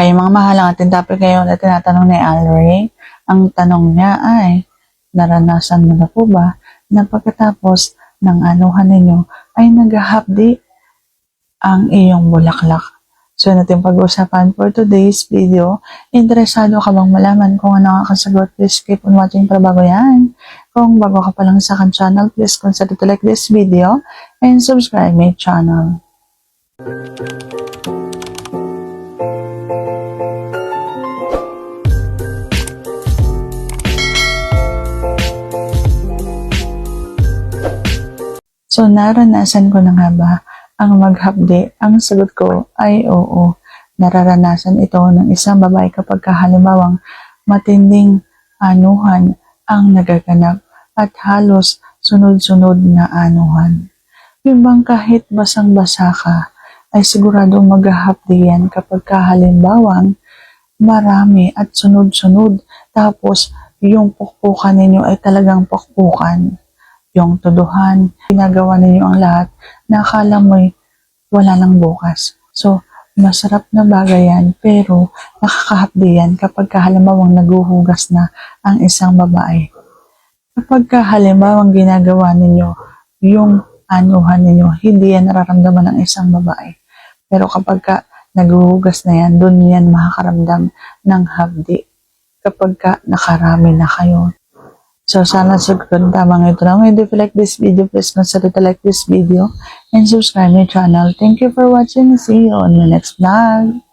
Ay, mga mahal, ating topic ngayon na tinatanong ni Alray, ang tanong niya ay, naranasan mo na po ba na pagkatapos ng anuhan ninyo ay naghahapdi ang iyong bulaklak? So, natin pag-usapan for today's video. Interesado ka bang malaman kung ano ang kasagot? Please keep on watching para bago yan. Kung bago ka pa lang sa akin channel, please consider to like this video and subscribe my channel. So, naranasan ko na nga ba ang maghapdi? Ang sagot ko ay oo. Nararanasan ito ng isang babae kapag halimbawang matinding anuhan ang nagaganap at halos sunod-sunod na anuhan. Yung bang kahit basang-basa ka, ay siguradong maghahapdi yan kapag halimbawang marami at sunod-sunod. Tapos, yung pukpukan ninyo ay talagang pukpukan yung tuduhan, ginagawa ninyo ang lahat na akala mo'y wala lang bukas. So, masarap na bagay yan, pero nakakahapdi yan kapag halimawang naguhugas na ang isang babae. Kapag halimawang ginagawa ninyo yung anuhan ninyo, hindi yan nararamdaman ng isang babae. Pero kapag ka naguhugas na yan, doon yan makakaramdam ng hapdi. Kapag ka nakarami na kayo. So, sana sagot tamang ito lang. And if you like this video, please consider to like this video and subscribe my channel. Thank you for watching. See you on the next vlog.